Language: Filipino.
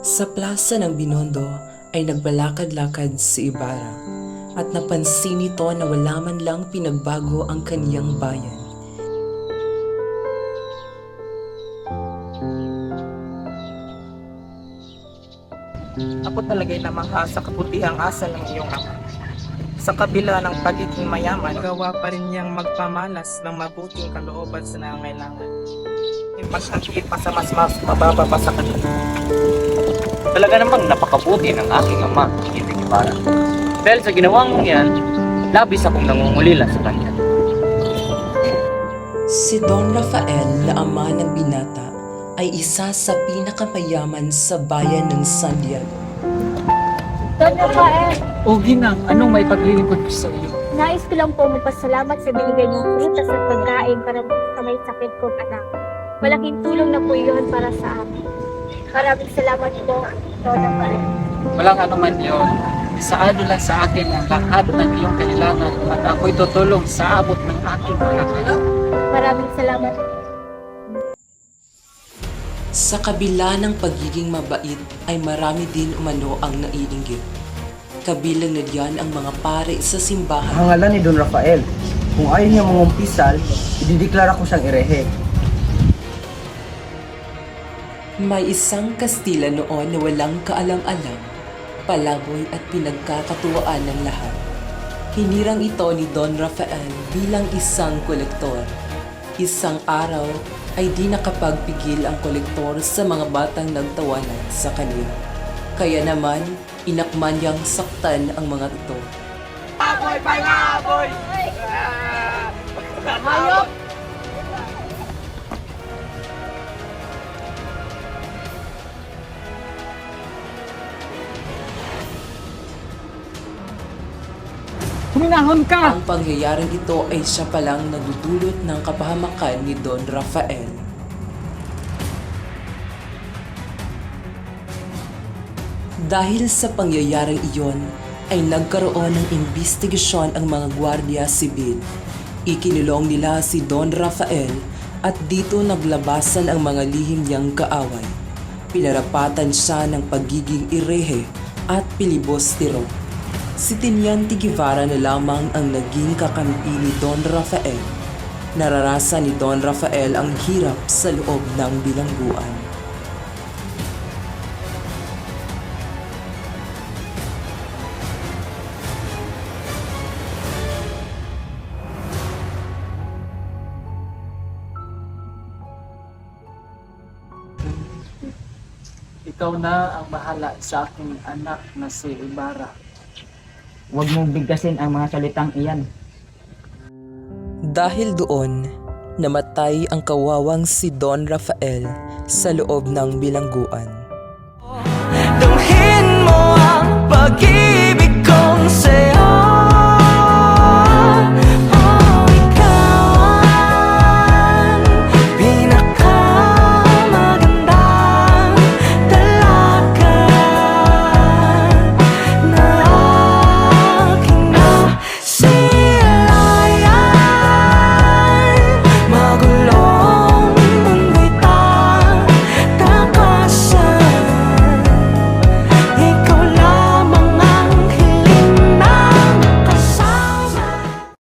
Sa plaza ng Binondo ay nagbalakad-lakad si Ibarra at napansin nito na wala man lang pinagbago ang kaniyang bayan. Ako talaga'y namangha sa kabutihang asal ng iyong ama. Sa kabila ng pagiging mayaman, gawa pa rin niyang magpamalas ng mabuting kalooban sa nangangailangan. Ipagsakiit pa sa mas mas mababa pa sa kanila. Talaga namang napakabuti ng aking ama, Hindi Ibarra. Dahil sa ginawang mong yan, labis akong nangungulila sa kanya. Si Don Rafael na ama ng binata ay isa sa pinakamayaman sa bayan ng San Diego. Don Rafael, O ginang, anong may paglilingkod ko sa iyo? nais ko lang po magpasalamat sa binigay niyong prutas at pagkain para sa may sakit kong anak. Malaking tulong na po yun para sa amin. Maraming salamat po, Don Rafael. Walang anuman yun. Isaado lang sa akin ang lahat ng iyong kailangan at ako'y tutulong sa abot ng aking kailangan. Maraming salamat. Sa kabila ng pagiging mabait ay marami din umano ang naiinggit. Kabilang na diyan ang mga pare sa simbahan Hangalan ni Don Rafael. Kung ayaw niya mangumpisal, idideklara ko siyang erehe. May isang Kastila noon na walang kaalam-alam, palaboy at pinagkakatuwaan ng lahat. Hinirang ito ni Don Rafael bilang isang kolektor. Isang araw ay di nakapagpigil ang kolektor sa mga batang nagtawanan sa kanya. Kaya naman, inakman niyang saktan ang mga ito. Huminahon ka! Ang pangyayaring ito ay siya palang nagdudulot ng kapahamakan ni Don Rafael. Dahil sa pangyayaring iyon, ay nagkaroon ng investigasyon ang mga gwardiya sibil. Ikinulong nila si Don Rafael at dito naglabasan ang mga lihim niyang kaaway. Pinarapatan siya ng pagiging irehe at pilibostero. Si Tinian Guevara na lamang ang naging kakampi ni Don Rafael. Nararasan ni Don Rafael ang hirap sa loob ng bilangguan. Ikaw na ang bahala sa aking anak na si Ibarra. Huwag mong bigkasin ang mga salitang iyan. Dahil doon, namatay ang kawawang si Don Rafael sa loob ng bilangguan. Damhin mo ang pag-ibig kong sa'yo